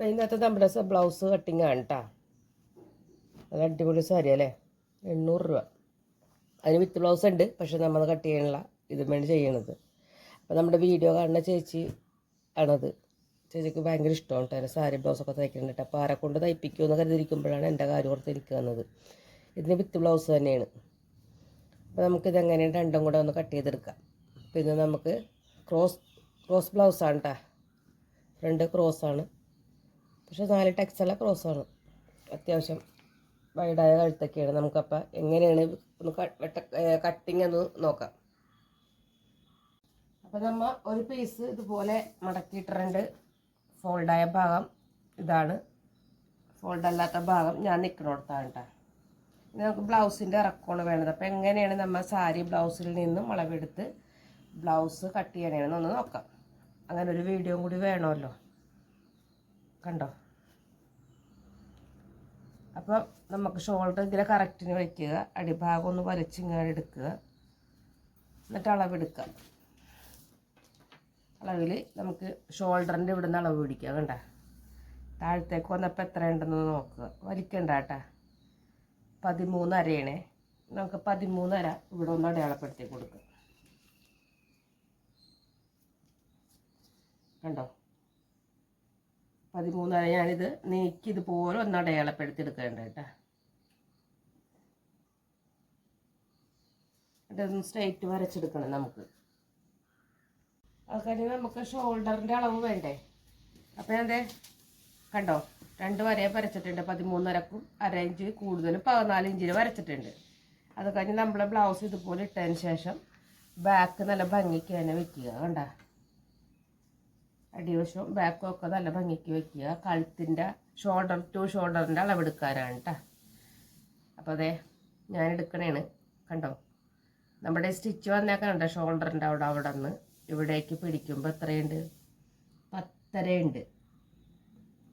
അപ്പം ഇന്നത്തെ നമ്മുടെ ബ്ലൗസ് കട്ടിങ് ആണ് കേട്ടോ അത് അടിപൊളി സാരി അല്ലേ? എണ്ണൂറ് രൂപ. അതിന് വിത്ത് ബ്ലൗസ് ഉണ്ട് പക്ഷെ നമ്മൾ കട്ട് ചെയ്യാനുള്ള ഇതും വേണ്ടി ചെയ്യണത്. അപ്പോൾ നമ്മുടെ വീഡിയോ കാണുന്ന ചേച്ചി ആണത്. ചേച്ചിക്ക് ഭയങ്കര ഇഷ്ടമാണ് കേട്ടോ സാരി ബ്ലൗസൊക്കെ തയ്ക്കുന്നുണ്ട് അപ്പോൾ ആരെ കൊണ്ട് തയ്പ്പിക്കുമെന്ന് കരുതിയിരിക്കുമ്പോഴാണ് എന്റെ കാര്യം ഓർത്ത് എനിക്ക് വന്നത്. ഇതിന് വിത്ത് ബ്ലൗസ് തന്നെയാണ്. അപ്പോൾ നമുക്കിത് എങ്ങനെയാണ് രണ്ടും കൂടെ ഒന്ന് കട്ട് ചെയ്തെടുക്കാം. പിന്നെ നമുക്ക് ക്രോസ് ക്രോസ് ബ്ലൗസാണ് കേട്ടോ ഫ്രണ്ട് ക്രോസാണ് പക്ഷെ നാല് ടെക്സ്റ്റുള്ള ക്രോസാണ് അത്യാവശ്യം വൈഡായ കഴുത്തൊക്കെയാണ്. നമുക്കപ്പോൾ എങ്ങനെയാണ് ഒന്ന് കട്ടിങ് എന്ന് നോക്കാം. അപ്പോൾ നമ്മൾ ഒരു പീസ് ഇതുപോലെ മടക്കിയിട്ടിട്ടുണ്ട്. ഫോൾഡായ ഭാഗം ഇതാണ്. ഫോൾഡ് അല്ലാത്ത ഭാഗം ഞാൻ നിൽക്കണോടത്താണ് കേട്ടോ ഇനി നമുക്ക് ബ്ലൗസിന്റെ ഇറക്കമാണ് വേണ്ടത്. അപ്പോൾ എങ്ങനെയാണ് നമ്മൾ സാരി ബ്ലൗസിൽ നിന്നും വളവെടുത്ത് ബ്ലൗസ് കട്ട് ചെയ്യണമെന്ന് ഒന്ന് നോക്കാം. അങ്ങനെ ഒരു വീഡിയോ കൂടി വേണമല്ലോ. കണ്ടോ? അപ്പോൾ നമുക്ക് ഷോൾഡർ ഇതിലെ കറക്റ്റിന് വയ്ക്കുക അടിഭാഗം ഒന്ന് വലിച്ചിങ്ങനെ എടുക്കുക. എന്നിട്ട് അളവെടുക്കുക. അളവിൽ നമുക്ക് ഷോൾഡറിന്റെ ഇവിടെ നിന്ന് അളവ് പിടിക്കുക കണ്ട? താഴത്തേക്ക് വന്നപ്പോൾ എത്ര ഉണ്ടെന്ന് നോക്കുക. വലിക്കണ്ട കേട്ടാ. പതിമൂന്നരയാണേ നമുക്ക് പതിമൂന്നര ഇവിടെ ഒന്ന് അടയാളപ്പെടുത്തി കൊടുക്കുക കണ്ടോ? പതിമൂന്നര ഞാനിത് നീക്കി ഇതുപോലെ ഒന്ന് അടയാളപ്പെടുത്തി കേട്ടോ. ഇതൊന്ന് സ്ട്രെയിറ്റ് വരച്ചെടുക്കണം നമുക്ക്. അത് കഴിഞ്ഞ് നമുക്ക് ഷോൾഡറിന്റെ അളവ് വേണ്ടേ? അപ്പോൾ ഞാൻ കണ്ടോ? രണ്ട് വരയെ വരച്ചിട്ടുണ്ട്. പതിമൂന്നരക്കും അര ഇഞ്ച് കൂടുതലും പതിനാല് ഇഞ്ചിൽ വരച്ചിട്ടുണ്ട്. അത് കഴിഞ്ഞ് നമ്മളെ ബ്ലൗസ് ഇതുപോലെ ഇട്ടതിന് ശേഷം ബാക്ക് നല്ല ഭംഗിക്ക് തന്നെ വെക്കുക കണ്ട? അടിവശവും ബാക്കും ഒക്കെ നല്ല ഭംഗിക്ക് വെക്കുക. കഴുത്തിന്റെ ഷോൾഡർ ടു ഷോൾഡറിന്റെ അളവെടുക്കാനാണ് കേട്ടോ അപ്പോൾ അതെ ഞാൻ എടുക്കണേണ്. കണ്ടോ? നമ്മുടെ സ്റ്റിച്ച് വന്നേക്കണ്ട ഷോൾഡറിന്റെ അവിടെ അവിടെ നിന്ന് ഇവിടേക്ക് പിടിക്കുമ്പോൾ എത്രയുണ്ട്? പത്തരയുണ്ട്.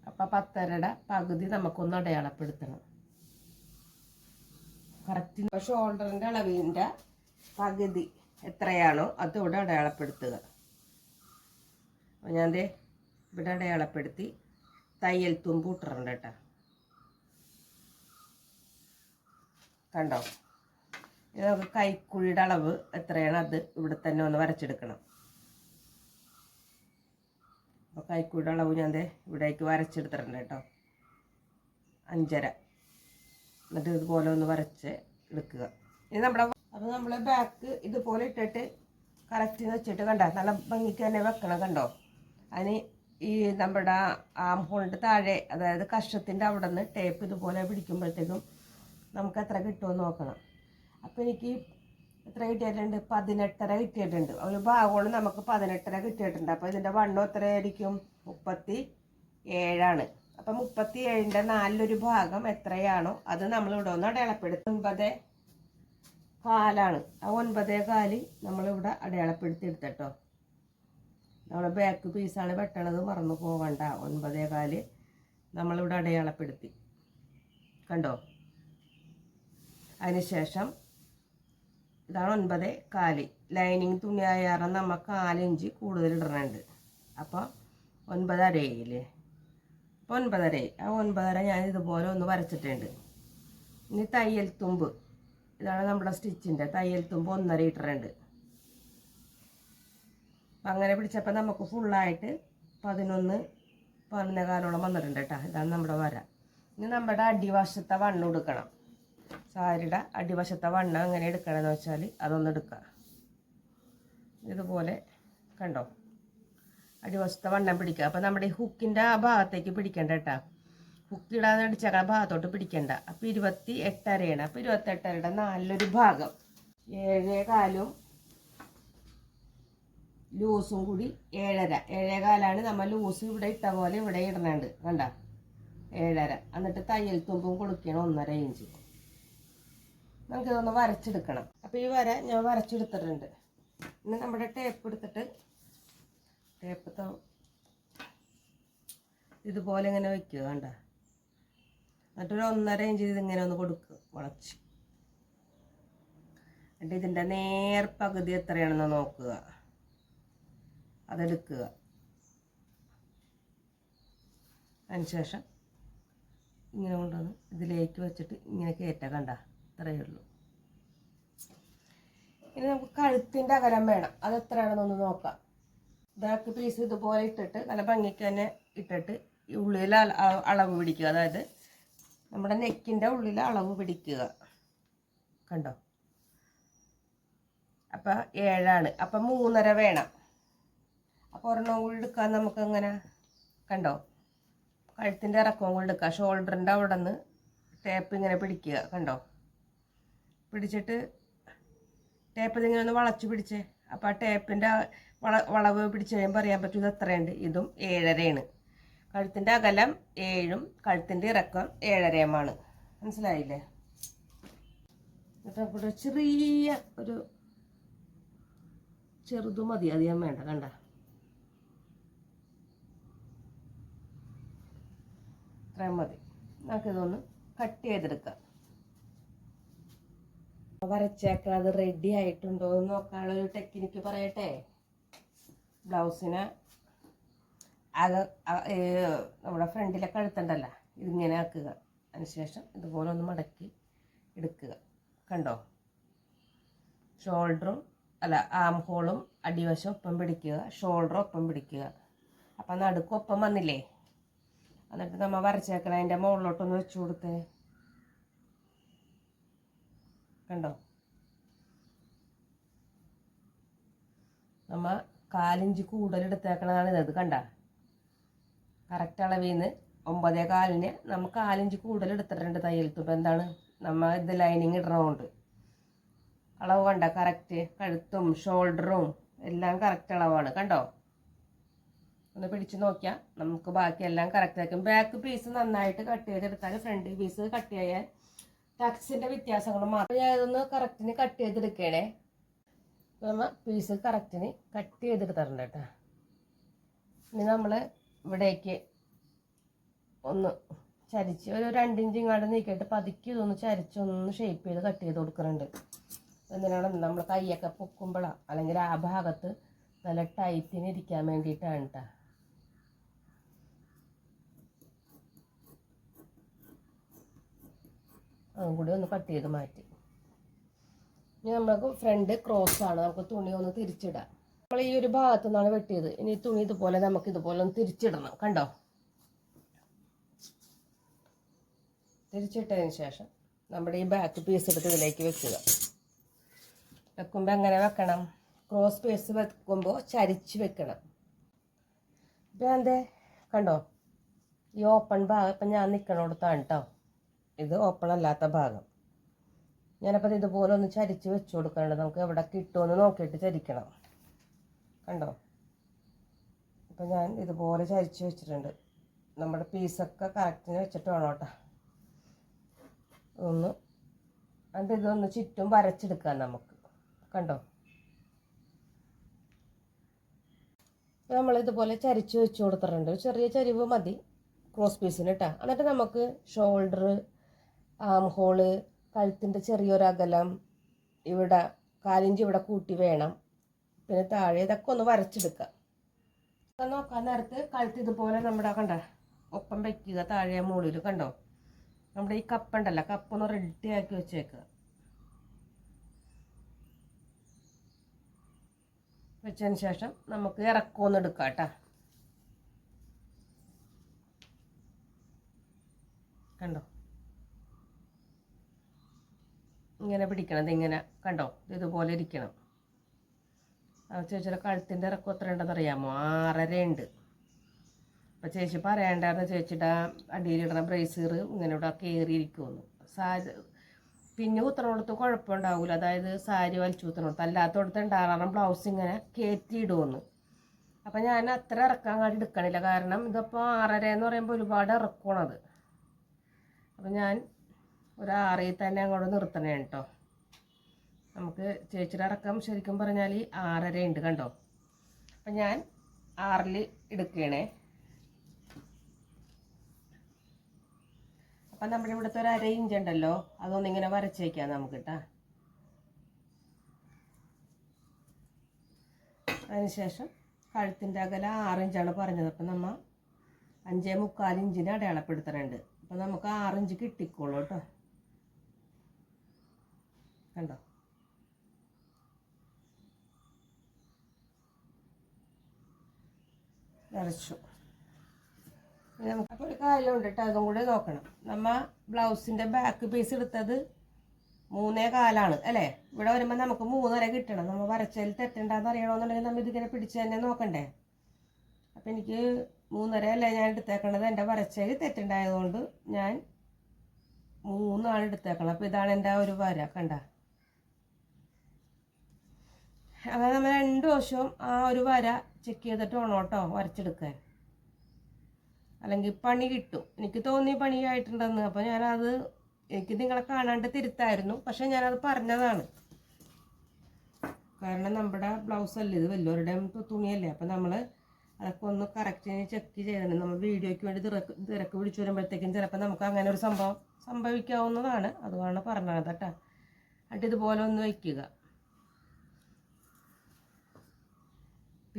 അപ്പം പത്തരയുടെ പകുതി നമുക്കൊന്ന് അടയാളപ്പെടുത്തണം. കറക്റ്റ് ഷോൾഡറിന്റെ അളവിന്റെ പകുതി എത്രയാണോ അതിവിടെ അടയാളപ്പെടുത്തുക. അപ്പോൾ ഞാൻ ദേ ഇവിടെ അടയാളപ്പെടുത്തി തയ്യൽ തുമ്പ് ഇട്ടിട്ടുണ്ട് കേട്ടോ. കണ്ടോ? ഇത് നമുക്ക് കൈക്കുഴിയുടെ അളവ് എത്രയാണ്? അത് ഇവിടെ തന്നെ ഒന്ന് വരച്ചെടുക്കണം. അപ്പോൾ കൈക്കുഴിയുടെ അളവ് ഞാൻ ദേ ഇവിടേക്ക് വരച്ചെടുത്തിട്ടുണ്ട് കേട്ടോ. അഞ്ചര. എന്നിട്ട് ഇതുപോലെ ഒന്ന് വരച്ച് എടുക്കുക. ഇനി നമ്മുടെ അപ്പോൾ നമ്മൾ ബാക്ക് ഇതുപോലെ ഇട്ടിട്ട് കറക്റ്റ് വെച്ചിട്ട് കണ്ട? നല്ല ഭംഗിക്ക് തന്നെ വെക്കണം കണ്ടോ? അതിന് ഈ നമ്മുടെ ആം ഹോളിന്റെ താഴെ അതായത് കഷ്ടത്തിന്റെ അവിടെ നിന്ന് ടേപ്പ് ഇതുപോലെ പിടിക്കുമ്പോഴത്തേക്കും നമുക്ക് എത്ര കിട്ടുമെന്ന് നോക്കണം. അപ്പോൾ എനിക്ക് എത്ര കിട്ടിയിട്ടുണ്ട്? പതിനെട്ടര കിട്ടിയിട്ടുണ്ട്. ഒരു ഭാഗമാണ് നമുക്ക് പതിനെട്ടര കിട്ടിയിട്ടുണ്ട്. അപ്പോൾ ഇതിന്റെ വണ്ണം എത്രയായിരിക്കും? മുപ്പത്തി ഏഴാണ് അപ്പം മുപ്പത്തി ഏഴിന്റെ നാലിലൊരു ഭാഗം എത്രയാണോ അത് നമ്മൾ ഇവിടെ ഒന്ന് അടയാളപ്പെടുത്തും. ഒൻപത് കാലാണ്. ആ ഒൻപതേ കാൽ നമ്മളിവിടെ അടയാളപ്പെടുത്തി എടുത്തട്ടോ നമ്മളെ ബാക്ക് പീസാണ് വെട്ടണത് മറന്നു പോകണ്ട ഒൻപതേ കാൽ നമ്മളിവിടെ അടയാളപ്പെടുത്തി. കണ്ടോ? അതിനുശേഷം ഇതാണ് ഒൻപത് കാൽ. ലൈനിങ് തുണി കാരണം നമുക്ക് കാലിഞ്ച് കൂടുതൽ ഇടണുണ്ട്. അപ്പോൾ ഒൻപതരയില്ലേ? അപ്പോൾ ഒൻപതര. ആ ഒൻപതര ഞാൻ ഇതുപോലെ ഒന്ന് വരച്ചിട്ടുണ്ട്. ഇനി തയ്യൽ തുമ്പ്. ഇതാണ് നമ്മുടെ സ്റ്റിച്ചിന്റെ തയ്യൽ തുമ്പ് ഒന്നര ഇട്ടിട്ടുണ്ട് അങ്ങനെ പിടിച്ചപ്പോൾ നമുക്ക് ഫുള്ളായിട്ട് പതിനൊന്ന് പതിനൊന്നേ കാലോളം വന്നിട്ടുണ്ട് കേട്ടോ ഇതാണ് നമ്മുടെ വര. ഇനി നമ്മുടെ അടിവശത്തെ വണ്ണം എടുക്കണം സാരിയുടെ അടിവശത്തെ വണ്ണം എങ്ങനെ എടുക്കണമെന്ന് വെച്ചാൽ അതൊന്ന് എടുക്കുക. ഇതുപോലെ കണ്ടോ? അടിവശത്തെ വണ്ണം പിടിക്കുക. അപ്പോൾ നമ്മുടെ ഈ ഹുക്കിന്റെ ആ ഭാഗത്തേക്ക് പിടിക്കേണ്ട കേട്ടോ ഹുക്കിടാന്ന് അടിച്ചേക്കാൻ ഭാഗത്തോട്ട് പിടിക്കണ്ട. അപ്പം ഇരുപത്തി എട്ടരയാണ് അപ്പം ഇരുപത്തെട്ടരയുടെ നാലിലൊരു ഭാഗം. ഏഴേ കാലും ലൂസും കൂടി ഏഴര. ഏഴേകാലാണ് നമ്മൾ ലൂസ് ഇവിടെ ഇട്ട പോലെ ഇവിടെ ഇടണുണ്ട് കണ്ട? ഏഴര. എന്നിട്ട് തയ്യൽ തുമ്പും കൊടുക്കണം ഒന്നര ഇഞ്ച്. നമുക്ക് നമുക്കിതൊന്ന് വരച്ചെടുക്കണം. അപ്പോൾ ഈ വര ഞാൻ വരച്ചെടുത്തിട്ടുണ്ട്. ഇനി നമ്മുടെ ടേപ്പ് എടുത്തിട്ട് ടേപ്പ് ഇതുപോലെ ഇങ്ങനെ വെക്കുക കണ്ട? എന്നിട്ടൊരു ഒന്നര ഇഞ്ച് ഇതിങ്ങനെ ഒന്ന് കൊടുക്കുക. വളച്ച് എന്നിട്ട് ഇതിന്റെ നേർ പകുതി എത്രയാണെന്ന് നോക്കുക. അതെടുക്കുക. അതിനുശേഷം ഇങ്ങനെ കൊണ്ടുവന്ന് ഇതിലേക്ക് വെച്ചിട്ട് ഇങ്ങനെ കയറ്റാം കണ്ട? ഇത്രയേ ഉള്ളൂ. ഇനി നമുക്ക് കഴുത്തിന്റെ അകലം വേണം. അത് എത്രയാണെന്നൊന്ന് നോക്കാം. ബാക്ക് പീസ് ഇതുപോലെ ഇട്ടിട്ട് നല്ല ഭംഗിക്ക് തന്നെ ഇട്ടിട്ട് ഉള്ളിൽ അളവ് പിടിക്കുക. അതായത് നമ്മുടെ നെക്കിന്റെ ഉള്ളിൽ അളവ് പിടിക്കുക. കണ്ടോ? അപ്പം ഏഴാണ്. അപ്പം മൂന്നര വേണം. അപ്പോൾ ഒരെണ്ണം കൂടി എടുക്കാൻ നമുക്ക് എങ്ങനെ കണ്ടോ? കഴുത്തിന്റെ ഇറക്കം കൂടി എടുക്കുക ഷോൾഡറിന്റെ അവിടെ നിന്ന് ടേപ്പ് ഇങ്ങനെ പിടിക്കുക കണ്ടോ? പിടിച്ചിട്ട് ടേപ്പ് ഇതിങ്ങനെ ഒന്ന് വളച്ച് പിടിച്ചേ. അപ്പോൾ ആ ടേപ്പിന്റെ വള വളവ് പിടിച്ച് കഴിയുമ്പോൾ അറിയാൻ പറ്റും ഇത് എത്രയുണ്ട്? ഇതും ഏഴരയാണ്. കഴുത്തിന്റെ അകലം ഏഴും കഴുത്തിന്റെ ഇറക്കം ഏഴരയുമാണ്. മനസ്സിലായില്ലേ? എന്നിട്ട് ചെറിയ ഒരു ചെറുതും മതി. അധികം വേണ്ട കണ്ട. ഇത്രയും മതി. നമുക്കിതൊന്ന് കട്ട് ചെയ്തെടുക്കാം. വരച്ചേക്കണത് റെഡി ആയിട്ടുണ്ടോ എന്ന് നോക്കാനുള്ള ഒരു ടെക്നിക്ക് പറയട്ടെ. ബ്ലൗസിന് അത് നമ്മുടെ ഫ്രണ്ടിലെ കഴുത്തണ്ടല്ല ഇതിങ്ങനെ ആക്കുക. അതിനുശേഷം ഇതുപോലെ ഒന്ന് മടക്കി എടുക്കുക. കണ്ടോ? ഷോൾഡറും അല്ല ആം ഹോളും അടിവശം ഒപ്പം പിടിക്കുക. ഷോൾഡർ ഒപ്പം പിടിക്കുക. അപ്പം നടുക്കും ഒപ്പം വന്നില്ലേ? എന്നിട്ട് നമ്മൾ വരച്ചേക്കണം അതിന്റെ മുകളിലോട്ടൊന്ന് വെച്ച് കൊടുത്തേ. കണ്ടോ? നമ്മ കാലിഞ്ച് കൂടുതലെടുത്തേക്കണതാണ് ഇത്. കണ്ട? കറക്റ്റ് അളവിൽ നിന്ന് ഒമ്പതേ കാലിന് നമ്മൾ കാലിഞ്ച് കൂടുതൽ എടുത്തിട്ടുണ്ട് തയ്യൽ തുമ്പ് എന്താണ്? നമ്മൾ ഇത് ലൈനിങ് ഇടണോണ്ട്. അളവ് കണ്ട? കറക്റ്റ് കഴുത്തും ഷോൾഡറും എല്ലാം കറക്റ്റ് അളവാണ്. കണ്ടോ? ഒന്ന് പിടിച്ച് നോക്കിയാൽ നമുക്ക് ബാക്കിയെല്ലാം കറക്റ്റ് ആക്കും ബാക്ക് പീസ് നന്നായിട്ട് കട്ട് ചെയ്തെടുത്താൽ ഫ്രണ്ട് പീസ് കട്ട് ചെയ്യാൻ ടക്സിന്റെ വ്യത്യാസങ്ങൾ മാത്രം ഞാൻ ഇതൊന്ന് കറക്റ്റിന് കട്ട് ചെയ്തെടുക്കണേ. നമ്മൾ പീസ് കറക്റ്റിന് കട്ട് ചെയ്തെടുത്തിട്ടുണ്ട് കേട്ടോ. ഇനി നമ്മൾ ഇവിടേക്ക് ഒന്ന് ചരിച്ച് ഒരു രണ്ടിഞ്ച് ഇങ്ങോട്ട് നീക്കിയിട്ട് പതുക്കി ഇതൊന്ന് ചരിച്ച് ഒന്ന് ഷേപ്പ് ചെയ്ത് കട്ട് ചെയ്ത് കൊടുക്കുന്നുണ്ട്. എന്തിനാണ്? നമ്മൾ കൈയൊക്കെ പൊക്കുമ്പോഴാണ് അല്ലെങ്കിൽ ആ ഭാഗത്ത് നല്ല ടൈറ്റിന് ഇരിക്കാൻ വേണ്ടിയിട്ടാണ് കേട്ടോ. അതും കൂടി ഒന്ന് കട്ട് ചെയ്ത് മാറ്റി. ഇനി നമ്മൾക്ക് ഫ്രണ്ട് ക്രോസ് ആണ്. നമുക്ക് തുണി ഒന്ന് തിരിച്ചിടാം. നമ്മൾ ഈ ഒരു ഭാഗത്തു നിന്നാണ് വെട്ടിയത്. ഇനി തുണി ഇതുപോലെ നമുക്ക് ഇതുപോലെ ഒന്ന് തിരിച്ചിടണം. കണ്ടോ? തിരിച്ചിട്ടതിന് ശേഷം നമ്മുടെ ഈ ബാക്ക് പീസ് എടുത്ത് ഇതിലേക്ക് വെക്കുക. വെക്കുമ്പോൾ എങ്ങനെ വെക്കണം? ക്രോസ് പീസ് വെക്കുമ്പോൾ ചരിച്ച് വെക്കണം. ഇപ്പം എന്തേ? കണ്ടോ? ഈ ഓപ്പൺ ഭാഗം ഇപ്പം ഞാൻ നിൽക്കണോടത്താണ് കേട്ടോ ഇത് ഓപ്പൺ അല്ലാത്ത ഭാഗം. ഞാനപ്പോൾ ഇതുപോലെ ഒന്ന് ചരിച്ച് വെച്ച് കൊടുക്കാനുണ്ട്. നമുക്ക് എവിടെ കിട്ടുമെന്ന് നോക്കിയിട്ട് ചരിക്കണം. കണ്ടോ? അപ്പം ഞാൻ ഇതുപോലെ ചരിച്ച് വെച്ചിട്ടുണ്ട്. നമ്മുടെ പീസൊക്കെ കറക്റ്റിന് വെച്ചിട്ട് വേണം കേട്ടോ. ഒന്ന് അത് ഇതൊന്ന് ചുറ്റും വരച്ചെടുക്കാം നമുക്ക്. കണ്ടോ? നമ്മൾ ഇതുപോലെ ചരിച്ച് വെച്ച് കൊടുത്തിട്ടുണ്ട്. ചെറിയ ചരിവ് മതി. ക്രോസ് പീസിന് കേട്ടോ. എന്നിട്ട് നമുക്ക് ഷോൾഡർ ആം ഹോൾ കഴുത്തിന്റെ ചെറിയൊരകലം ഇവിടെ കാലിഞ്ചി ഇവിടെ കൂട്ടി വേണം. പിന്നെ താഴെ ഇതൊക്കെ ഒന്ന് വരച്ചെടുക്കുക ഇപ്പം നോക്കാൻ നേരത്ത് കഴുത്ത് ഇതുപോലെ നമ്മുടെ കണ്ട ഒപ്പം വയ്ക്കുക താഴെ മുകളിൽ കണ്ടോ? നമ്മുടെ ഈ കപ്പുണ്ടല്ലോ കപ്പൊന്ന് റെഡി ആക്കി വെച്ചേക്കുക വെച്ചതിന് ശേഷം നമുക്ക് ഇറക്കമൊന്നെടുക്കാം കേട്ടോ കണ്ടോ ഇങ്ങനെ പിടിക്കണം ഇങ്ങനെ കണ്ടോ? ഇതുപോലെ ഇരിക്കണം. അപ്പോൾ ചേച്ചിയുടെ കഴുത്തിന്റെ ഇറക്കം എത്ര ഉണ്ടെന്ന് അറിയാമോ? ആറര ഉണ്ട്. അപ്പം ചേച്ചി പറയണ്ടായിരുന്നു ചേച്ചിയുടെ അടിയിലിടുന്ന ബ്രേസർ ഇങ്ങനെ ഇവിടെ കയറിയിരിക്കുമെന്ന്. സാരി പിന്നെ കുത്തണോടത്ത് കുഴപ്പമുണ്ടാവില്ല അതായത് സാരി വലിച്ചു കുത്തണോടത്ത്. അല്ലാത്തടത്ത് ഉണ്ടാകണം ബ്ലൗസ് ഇങ്ങനെ കയറ്റിയിടുമെന്ന്. അപ്പം ഞാൻ അത്ര ഇറക്കാൻ കാട്ടി എടുക്കണില്ല. കാരണം ഇതിപ്പോൾ ആറര എന്ന് പറയുമ്പോൾ ഒരുപാട് ഇറക്കണത് അപ്പം ഞാൻ ഒരു ആറിൽ തന്നെ അങ്ങോട്ട് നിർത്തണേ കേട്ടോ. നമുക്ക് ചേച്ചിയുടെ ഇറക്കം ശരിക്കും പറഞ്ഞാൽ ആറര ഉണ്ട് കണ്ടോ? അപ്പം ഞാൻ ആറിൽ എടുക്കണേ. അപ്പം നമ്മുടെ ഇവിടുത്തെ ഒരു അര ഇഞ്ച് ഉണ്ടല്ലോ അതൊന്നിങ്ങനെ വരച്ചേക്കാം നമുക്ക് കേട്ടാ അതിനുശേഷം കഴുത്തിന്റെ അകല ആറ് ഇഞ്ചാണ് പറഞ്ഞത്. അപ്പം നമ്മൾ അഞ്ചേ മുക്കാൽ ഇഞ്ചിന് അടയാളപ്പെടുത്തണുണ്ട്. അപ്പം നമുക്ക് ആറിഞ്ച് കിട്ടിക്കോളൂ കേട്ടോ. കണ്ടോ? നിറച്ചു. നമുക്ക് അപ്പോൾ ഒരു കാര്യമുണ്ട് കേട്ടോ അതും കൂടി നോക്കണം. നമ്മ ബ്ലൗസിന്റെ ബാക്ക് പീസ് എടുത്തത് മൂന്നേ കാലാണ് അല്ലേ? ഇവിടെ വരുമ്പോൾ നമുക്ക് മൂന്നര കിട്ടണം. നമ്മൾ വരച്ചതിൽ തെറ്റണ്ടെന്ന് അറിയണമെന്നുണ്ടെങ്കിൽ നമ്മൾ ഇതിങ്ങനെ പിടിച്ച് തന്നെ നോക്കണ്ടേ? അപ്പം എനിക്ക് മൂന്നര അല്ലേ ഞാൻ എടുത്തേക്കണത്? എന്റെ വരച്ചതിൽ തെറ്റുണ്ടായതുകൊണ്ട് ഞാൻ മൂന്നാണ് എടുത്തേക്കണം അപ്പോൾ ഇതാണ് എന്റെ ഒരു വര കണ്ട? അങ്ങനെ നമ്മൾ രണ്ട് വശവും ആ ഒരു വര ചെക്ക് ചെയ്തിട്ട് വേണം കേട്ടോ വരച്ചെടുക്കാൻ. അല്ലെങ്കിൽ പണി കിട്ടും. എനിക്ക് തോന്നി പണിയായിട്ടുണ്ടെന്ന് അപ്പോൾ ഞാനത് എനിക്ക് നിങ്ങളെ കാണാണ്ട് തിരുത്തായിരുന്നു. പക്ഷെ ഞാനത് പറഞ്ഞതാണ്. കാരണം നമ്മുടെ ബ്ലൗസ് അല്ലേ ഇത് വലിയവരുടെയും തുണിയല്ലേ. അപ്പം നമ്മൾ അതൊക്കെ ഒന്ന് കറക്റ്റ് ചെക്ക് ചെയ്യണം നമ്മൾ വീഡിയോയ്ക്ക് വേണ്ടി തിരക്ക് തിരക്ക് പിടിച്ചു വരുമ്പോഴത്തേക്കും ചിലപ്പോൾ നമുക്ക് അങ്ങനെ ഒരു സംഭവം സംഭവിക്കാവുന്നതാണ്. അതുകൊണ്ടാണ് പറഞ്ഞത് കേട്ടോ. എന്നിട്ട് ഇതുപോലെ ഒന്ന് വയ്ക്കുക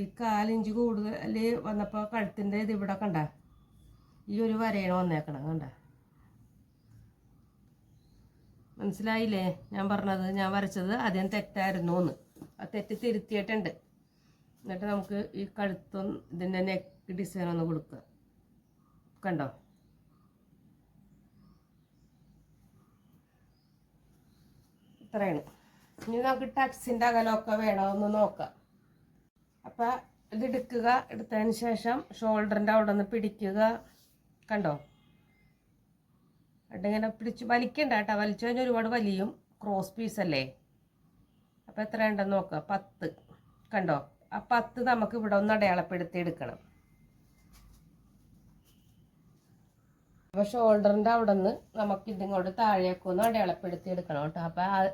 ഈ കാലിഞ്ച് കൂടുതൽ വന്നപ്പോൾ കഴുത്തിന്റെ ഇത് ഇവിടെ കണ്ട? ഈ ഒരു വരയാണ് വന്നേക്കണം കണ്ട? മനസ്സിലായില്ലേ? ഞാൻ പറഞ്ഞത് ഞാൻ വരച്ചത് ആദ്യം തെറ്റായിരുന്നു എന്ന്. ആ തെറ്റ് തിരുത്തിയിട്ടുണ്ട്. എന്നിട്ട് നമുക്ക് ഈ കഴുത്തും ഇതിന്റെ നെക്ക് ഡിസൈൻ ഒന്ന് കൊടുക്കുക കണ്ടോ? ഇത്രയാണ് ഇനി നമുക്ക് ടക്സിന്റെ അകലമൊക്കെ വേണമെന്ന് നോക്കാം. അപ്പം ഇത് എടുക്കുക എടുത്തതിന് ശേഷം ഷോൾഡറിന്റെ അവിടെ നിന്ന് പിടിക്കുക. കണ്ടോ? എന്നിട്ടിങ്ങനെ പിടിച്ച് വലിക്കണ്ട കേട്ടോ. വലിച്ചു കഴിഞ്ഞാൽ ഒരുപാട് വലിയും ക്രോസ് പീസ് അല്ലേ? അപ്പോൾ എത്ര ഉണ്ടെന്ന് നോക്കുക പത്ത്. കണ്ടോ? ആ പത്ത് നമുക്ക് ഇവിടെ ഒന്ന് അടയാളപ്പെടുത്തി എടുക്കണം. അപ്പോൾ ഷോൾഡറിന്റെ അവിടെ നിന്ന് നമുക്ക് ഇതിങ്ങോട്ട് താഴേക്ക് ഒന്ന് അടയാളപ്പെടുത്തി എടുക്കണം കേട്ടോ. അപ്പോൾ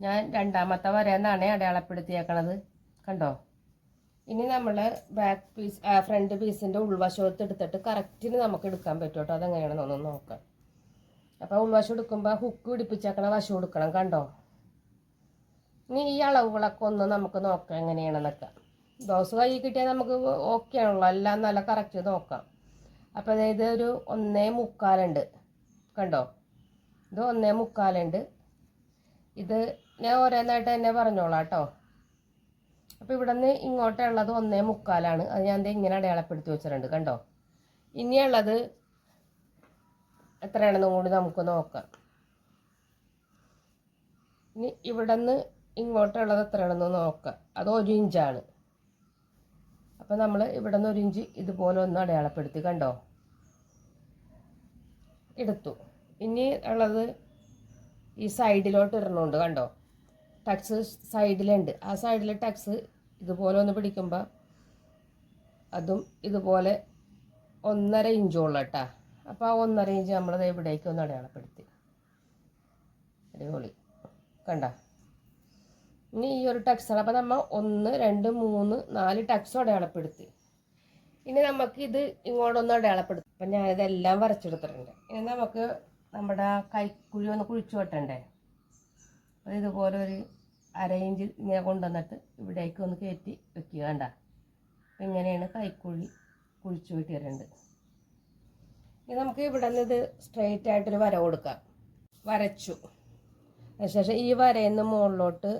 ഞാൻ രണ്ടാമത്തെ വരെ വരയെന്നാണ് അടയാളപ്പെടുത്തിയേക്കണത്. കണ്ടോ? ഇനി നമ്മൾ ബാക്ക് പീസ് ഫ്രണ്ട് പീസിന്റെ ഉൾവശത്ത് എടുത്തിട്ട് കറക്റ്റിന് നമുക്ക് എടുക്കാൻ പറ്റും കേട്ടോ. അതെങ്ങനെയാണെന്ന് ഒന്ന് നോക്കാം. അപ്പോൾ ഉൾവശം എടുക്കുമ്പോൾ ഹുക്ക് പിടിപ്പിച്ചേക്കണ വശം എടുക്കണം കണ്ടോ? ഇനി ഈ അളവുകളൊക്കെ ഒന്ന് നമുക്ക് നോക്കാം എങ്ങനെയാണെന്നൊക്കെ. ബ്ലൗസ് കൈ കിട്ടിയാൽ നമുക്ക് ഓക്കെ ആണല്ലോ. എല്ലാം നല്ല കറക്റ്റ് നോക്കാം. അപ്പോൾ അതായത് ഒരു ഒന്നേ മുക്കാലുണ്ട്. കണ്ടോ? ഇത് ഒന്നേ മുക്കാലുണ്ട്. ഇത് ഞാൻ ഓരോന്നായിട്ട് തന്നെ പറഞ്ഞോളാം കേട്ടോ. അപ്പോൾ ഇവിടെ നിന്ന് ഇങ്ങോട്ടുള്ളത് ഒന്നേ മുക്കാലാണ്. അത് ഞാൻ ഇങ്ങനെ അടയാളപ്പെടുത്തി വെച്ചിട്ടുണ്ട് കണ്ടോ? ഇനിയുള്ളത് എത്രയാണെന്നും കൂടി നമുക്ക് നോക്കാം. ഇനി ഇവിടെ നിന്ന് ഇങ്ങോട്ടുള്ളത് എത്രയാണെന്ന് നോക്കാം. അത് ഒരു ഇഞ്ചാണ്. അപ്പോൾ നമ്മൾ ഇവിടെ നിന്ന് ഒരു ഇഞ്ച് ഇതുപോലെ ഒന്ന് അടയാളപ്പെടുത്തി കണ്ടോ? എടുത്തു. ഇനി ഉള്ളത് ഈ സൈഡിലോട്ട് ഇടണുണ്ട് കണ്ടോ? ടക്സ് സൈഡിലുണ്ട് ആ സൈഡിൽ ടക്സ് ഇതുപോലെ ഒന്ന് പിടിക്കുമ്പോൾ അതും ഇതുപോലെ ഒന്നര ഇഞ്ചുള്ള കേട്ടാ അപ്പോൾ ആ ഒന്നര ഇഞ്ച് നമ്മളത് എവിടേക്ക് ഒന്ന് അടയാളപ്പെടുത്തി. അടിപൊളി. കണ്ട? ഇനി ഈ ഒരു ടക്സാണ് അപ്പോൾ നമ്മൾ ഒന്ന് രണ്ട് മൂന്ന് നാല് ടക്സും അടയാളപ്പെടുത്തി. ഇനി നമുക്ക് ഇത് ഇങ്ങോട്ടൊന്ന് അടയാളപ്പെടുത്തും. അപ്പം ഞാനിതെല്ലാം വരച്ചെടുത്തിട്ടുണ്ട്. ഇനി നമുക്ക് നമ്മുടെ കൈക്കുഴി ഒന്ന് കുഴിച്ചു വെട്ടണ്ടേ? അപ്പോൾ ഇതുപോലെ ഒരു അര ഇഞ്ച് ഇങ്ങനെ കൊണ്ടുവന്നിട്ട് ഇവിടേക്ക് ഒന്ന് കയറ്റി വെക്കുക അപ്പം ഇങ്ങനെയാണ് കൈക്കുഴി കുഴിച്ചു വെട്ടിയിട്ടുണ്ട് ഇനി നമുക്ക് ഇവിടെ നിന്ന് ഇത് സ്ട്രെയിറ്റ് ആയിട്ടൊരു വര കൊടുക്കാം. വരച്ചു. അതിനുശേഷം ഈ വരയിൽ നിന്ന് മുകളിലോട്ട്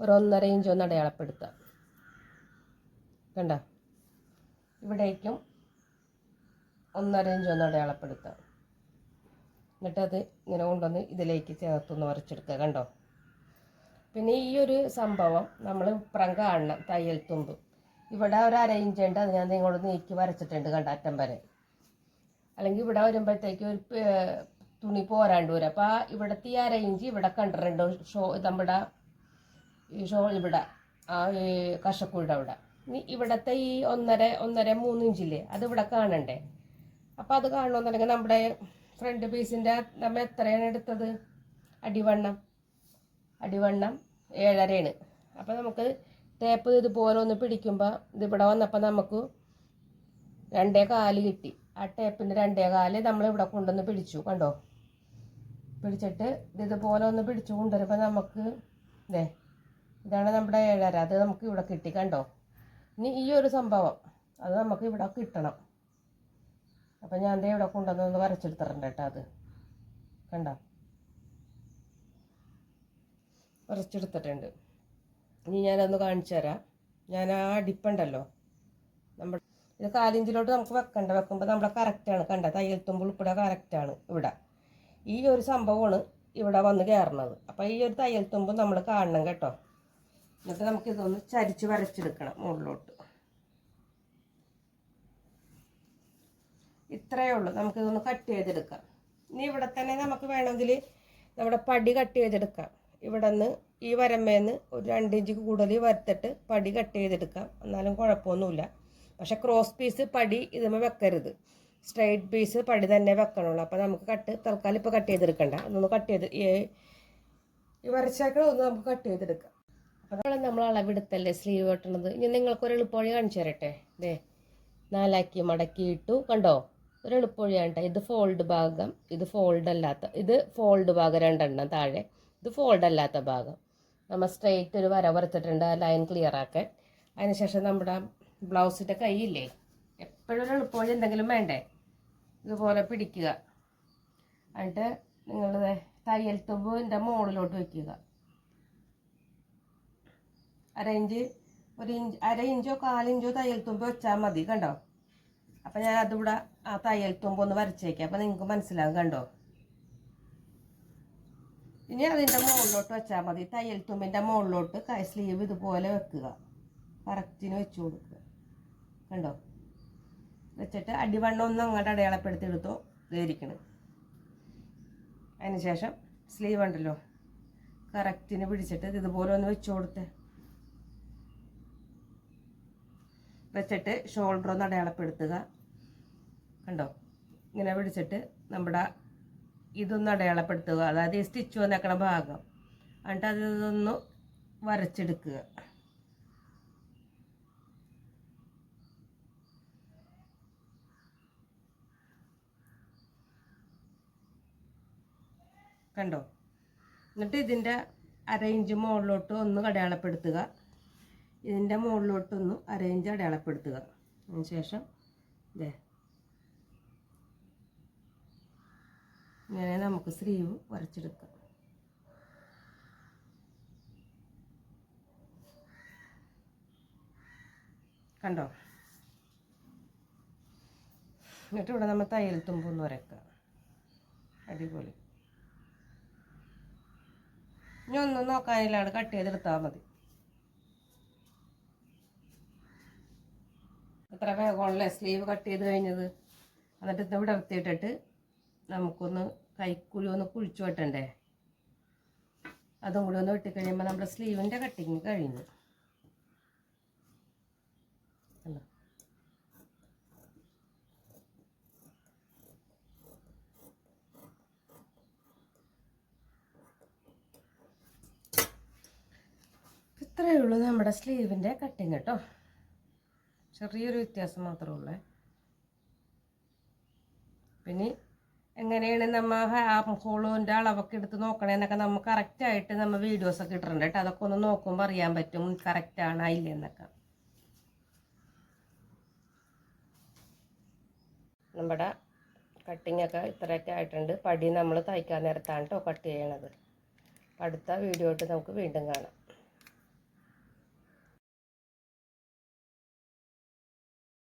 ഒരു ഒന്നര ഇഞ്ച് ഒന്ന് അടയാളപ്പെടുത്താം. കണ്ട? ഇവിടേക്കും ഒന്നര ഇഞ്ച് ഒന്ന് അടയാളപ്പെടുത്താം. എന്നിട്ടത് ഇങ്ങനെ കൊണ്ടുവന്ന് ഇതിലേക്ക് ചേർത്തൊന്ന് വരച്ചെടുക്കുക. കണ്ടോ? പിന്നെ ഈ ഒരു സംഭവം നമ്മൾ ഇപ്പുറം കാണണം തയ്യൽ തുമ്പ്. ഇവിടെ ഒരു അരയിഞ്ച് ഉണ്ട് അത് ഞാൻ നിങ്ങളോട് നീക്കി വരച്ചിട്ടുണ്ട് കണ്ട അറ്റം വരെ. അല്ലെങ്കിൽ ഇവിടെ വരുമ്പോഴത്തേക്ക് ഒരു തുണി പോരാണ്ട് വരും. അപ്പോൾ ആ ഇവിടുത്തെ ഈ അരയിഞ്ച് ഇവിടെ കണ്ടിട്ടുണ്ട് ഷോ നമ്മുടെ ഈ ഷോ ഇവിടെ ആ ഈ അവിടെ. ഇനി ഇവിടത്തെ ഈ ഒന്നര ഒന്നര മൂന്ന് ഇഞ്ചില്ലേ അത് ഇവിടെ കാണണ്ടേ? അപ്പോൾ അത് കാണണമെന്നുണ്ടെങ്കിൽ നമ്മുടെ ഫ്രണ്ട് പീസിന്റെ നമ്മൾ എത്രയാണ് എടുത്തത്? അടിവണ്ണം. അടിവണ്ണം. ഏഴരയാണ്. അപ്പോൾ നമുക്ക് ടേപ്പ് ഇതുപോലെ ഒന്ന് പിടിക്കുമ്പോൾ ഇതിവിടെ വന്നപ്പോൾ നമുക്ക് രണ്ടേ കാൽ കിട്ടി. ആ ടേപ്പിന്റെ രണ്ടേ കാൽ നമ്മൾ ഇവിടെ കൊണ്ടുവന്ന് പിടിച്ചു കണ്ടോ? പിടിച്ചിട്ട് ഇത് ഇതുപോലെ ഒന്ന് പിടിച്ചു കൊണ്ടുവരുമ്പോൾ നമുക്ക് ഇതേ ഇതാണ് നമ്മുടെ ഏഴര. അത് നമുക്ക് ഇവിടെ കിട്ടി കണ്ടോ? ഇനി ഈ ഒരു സംഭവം അത് നമുക്ക് ഇവിടെ കിട്ടണം. അപ്പം ഞാൻ ദേ ഇവിടെ കൊണ്ടുവന്നൊന്ന് വരച്ചെടുത്തിട്ടുണ്ട് കേട്ടോ അത്. കണ്ടോ? വരച്ചെടുത്തിട്ടുണ്ട് ഇനി ഞാനതൊന്ന് കാണിച്ചു തരാം. ഞാൻ ആ ഡിപ്പുണ്ടല്ലോ നമ്മുടെ ഇത് കാലിഞ്ചിലോട്ട് നമുക്ക് വെക്കണ്ട. വെക്കുമ്പോൾ നമ്മുടെ കറക്റ്റാണ് കണ്ട തയ്യൽ തുമ്പ് ഉൾപ്പെടെ കറക്റ്റാണ് ഇവിടെ. ഈ ഒരു സംഭവമാണ് ഇവിടെ വന്ന് കയറണത് അപ്പോൾ ഈ ഒരു തയ്യൽ തുമ്പ് നമ്മൾ കാണണം കേട്ടോ. എന്നിട്ട് നമുക്കിതൊന്ന് ചരിച്ച് വരച്ചെടുക്കണം മുകളിലോട്ട്. ഇത്രയേ ഉള്ളൂ. നമുക്കിതൊന്ന് കട്ട് ചെയ്തെടുക്കാം. ഇനി ഇവിടെ തന്നെ നമുക്ക് വേണമെങ്കിൽ നമ്മുടെ പടി കട്ട് ചെയ്തെടുക്കാം. ഇവിടെ നിന്ന് ഈ വരമ്മേന്ന് ഒരു രണ്ട് ഇഞ്ച് കൂടുതൽ വരത്തിട്ട് പടി കട്ട് ചെയ്തെടുക്കാം. എന്നാലും കുഴപ്പമൊന്നുമില്ല. പക്ഷെ ക്രോസ് പീസ് പടി ഇതുമ്മ വെക്കരുത്. സ്ട്രെയിറ്റ് പീസ് പടി തന്നെ വെക്കണുള്ളൂ. അപ്പോൾ നമുക്ക് കട്ട് തൽക്കാലം ഇപ്പോൾ കട്ട് ചെയ്തെടുക്കണ്ട. അതൊന്ന് കട്ട് ചെയ്ത് ഈ ഒന്ന് നമുക്ക് കട്ട് ചെയ്തെടുക്കാം. അപ്പോൾ നമ്മൾ അളവെടുത്തല്ലേ സ്ലീവ് വെട്ടണത്. ഇനി നിങ്ങൾക്കൊരു എളുപ്പവഴി കാണിച്ചു തരട്ടെ. ദേ നാലാക്കി മടക്കി ഇട്ടു. കണ്ടോ? ഒരു എളുപ്പവഴിയാണ് കേട്ടോ ഇത് ഫോൾഡ് ഭാഗം ഇത് ഫോൾഡ് അല്ലാത്ത ഇത് ഫോൾഡ് ഭാഗം രണ്ടെണ്ണം താഴെ. ഇത് ഫോൾഡ് അല്ലാത്ത ഭാഗം. നമ്മൾ സ്ട്രെയിറ്റ് ഒരു വര വരച്ചിട്ടുണ്ട് ആ ലൈൻ ക്ലിയർ ആക്കാൻ. അതിനുശേഷം നമ്മുടെ ബ്ലൗസിന്റെ കൈയില്ലേ എപ്പോഴും എളുപ്പവഴി എന്തെങ്കിലും വേണ്ടേ? ഇതുപോലെ പിടിക്കുക. എന്നിട്ട് നിങ്ങൾ തയ്യൽ തുമ്പിന്റെ മുകളിലോട്ട് വയ്ക്കുക. അര ഇഞ്ച് ഒരു ഇഞ്ച് അര ഇഞ്ചോ കാലിഞ്ചോ തയ്യൽ തുമ്പ് വെച്ചാൽ മതി കണ്ടോ? അപ്പം ഞാൻ അതിവിടെ ആ തയ്യൽ തുമ്പ് ഒന്ന് വരച്ചേക്കാം. അപ്പം നിങ്ങൾക്ക് മനസ്സിലാകും കണ്ടോ? ഇനി അതിന്റെ മുകളിലോട്ട് വെച്ചാൽ മതി. തയ്യൽ തുമ്പിന്റെ മുകളിലോട്ട് കൈ സ്ലീവ് ഇതുപോലെ വെക്കുക. കറക്റ്റിന് വെച്ച് കൊടുക്കുക. കണ്ടോ? വെച്ചിട്ട് അടിവണ്ണം ഒന്ന് അങ്ങോട്ട് അടയാളപ്പെടുത്തി എടുത്തോ ഇതായിരിക്കണം അതിന് ശേഷം സ്ലീവ് ഉണ്ടല്ലോ. കറക്റ്റിന് പിടിച്ചിട്ട് ഇത് ഇതുപോലെ ഒന്ന് വെച്ച് കൊടുത്തേ. വെച്ചിട്ട് ഷോൾഡർ ഒന്ന് അടയാളപ്പെടുത്തുക. കണ്ടോ? ഇങ്ങനെ പിടിച്ചിട്ട് നമ്മുടെ ഇതൊന്ന് അടയാളപ്പെടുത്തുക. അതായത് ഈ സ്റ്റിച്ച് വന്നേക്കണ ഭാഗം. എന്നിട്ട് അതൊന്ന് വരച്ചെടുക്കുക. കണ്ടോ? എന്നിട്ട് ഇതിന്റെ അരയിഞ്ച് മുകളിലോട്ട് ഒന്ന് അടയാളപ്പെടുത്തുക. ഇതിന്റെ മുകളിലോട്ടൊന്ന് അരയിഞ്ച് അടയാളപ്പെടുത്തുക. അതിന് ശേഷം ഇതേ ഇങ്ങനെ നമുക്ക് സ്ലീവ് വരച്ചെടുക്കാം. കണ്ടോ? എന്നിട്ട് ഇവിടെ നമ്മൾ തയ്യൽ തുമ്പൊന്ന് വരക്കുക അടിപൊളി. ഇനി ഒന്നും നോക്കാനില്ലാണ്ട് കട്ട് ചെയ്തെടുത്താൽ മതി. എത്ര വേഗമുള്ള സ്ലീവ് കട്ട് ചെയ്ത് കഴിഞ്ഞത്? എന്നിട്ട് ഇവിടെ നിർത്തിയിട്ടിട്ട് നമുക്കൊന്ന് കൈക്കുഴി ഒന്ന് കുഴിച്ചു വെട്ടണ്ടേ? അതും കൂടി ഒന്ന് വെട്ടിക്കഴിയുമ്പോൾ നമ്മുടെ സ്ലീവിന്റെ കട്ടിങ് കഴിഞ്ഞു? ഇത്രയേ ഉള്ളൂ നമ്മുടെ സ്ലീവിന്റെ കട്ടിങ് കേട്ടോ. ചെറിയൊരു വ്യത്യാസം മാത്രമേ ഉള്ളേ. പിന്നെ എങ്ങനെയാണ് നമ്മൾ ഹോളിന്റെ അളവൊക്കെ എടുത്ത് നോക്കണേന്നൊക്കെ നമ്മൾ കറക്റ്റായിട്ട് നമ്മൾ വീഡിയോസൊക്കെ ഇട്ടിട്ടുണ്ട് കേട്ടോ. അതൊക്കെ ഒന്ന് നോക്കുമ്പോൾ അറിയാൻ പറ്റും കറക്റ്റാണ് ഇല്ലെന്നൊക്കെ നമ്മുടെ കട്ടിങ്ങൊക്കെ ഇത്രയൊക്കെ ആയിട്ടുണ്ട്. പടി നമ്മൾ തയ്ക്കാൻ നേരത്താണ് കേട്ടോ കട്ട് ചെയ്യണത്. അടുത്ത വീഡിയോ ആയിട്ട് നമുക്ക് വീണ്ടും കാണാം.